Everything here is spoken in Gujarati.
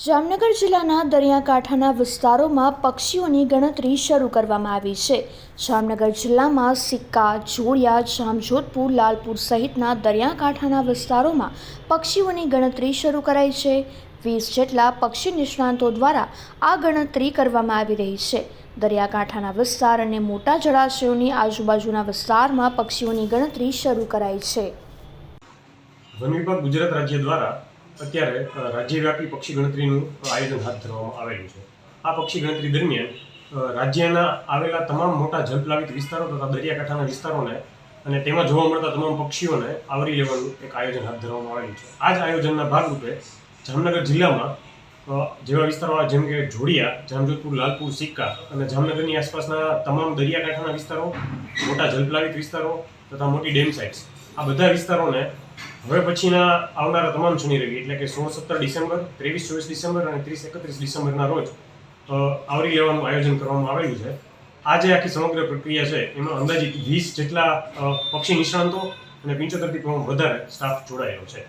જામનગર જિલ્લાના દરિયાકાંઠાના વિસ્તારોમાં પક્ષીઓની ગણતરી શરૂ કરવામાં આવી છે. જામનગર જિલ્લામાં સિક્કા, જોડિયા, જામજોધપુર, લાલપુર સહિતના દરિયાકાંઠાના વિસ્તારોમાં પક્ષીઓની ગણતરી શરૂ કરાઈ છે. વીસ જેટલા પક્ષી નિષ્ણાંતો દ્વારા આ ગણતરી કરવામાં આવી રહી છે. દરિયાકાંઠાના વિસ્તાર અને મોટા જળાશયોની આજુબાજુના વિસ્તારમાં પક્ષીઓની ગણતરી શરૂ કરાઈ છે. વન વિભાગ ગુજરાત રાજ્ય દ્વારા અત્યારે રાજ્યવ્યાપી પક્ષી ગણતરીનું આયોજન હાથ ધરવામાં આવેલું છે. આ પક્ષી ગણતરી દરમિયાન રાજ્યના આવેલા તમામ મોટા જલપ્લાવિત વિસ્તારો તથા દરિયાકાંઠાના વિસ્તારોને અને તેમાં જોવા મળતા તમામ પક્ષીઓને આવરી લેવાનું એક આયોજન હાથ ધરવામાં આવેલું છે. આ જ આયોજનના ભાગરૂપે જામનગર જિલ્લામાં જેવા વિસ્તારો જેમ કે જોડિયા, જામજોધપુર, લાલપુર, સિક્કા અને જામનગરની આસપાસના તમામ દરિયાકાંઠાના વિસ્તારો, મોટા જલપ્લાવિત વિસ્તારો તથા મોટી ડેમ સાઇટ્સ આ બધા વિસ્તારોને હવે પછીના આવનારા તમામ ચૂંટણી રેલી એટલે કે સોળ, સત્તર ડિસેમ્બર, ત્રેવીસ, ચોવીસ ડિસેમ્બર અને ત્રીસ, એકત્રીસ ડિસેમ્બરના રોજ આવરી લેવાનું આયોજન કરવામાં આવેલું છે. આ જે આખી સમગ્ર પ્રક્રિયા છે, એમાં અંદાજિત વીસ જેટલા પક્ષી નિષ્ણાંતો અને પંચોતેરથી પણ વધારે સ્ટાફ જોડાયેલો છે.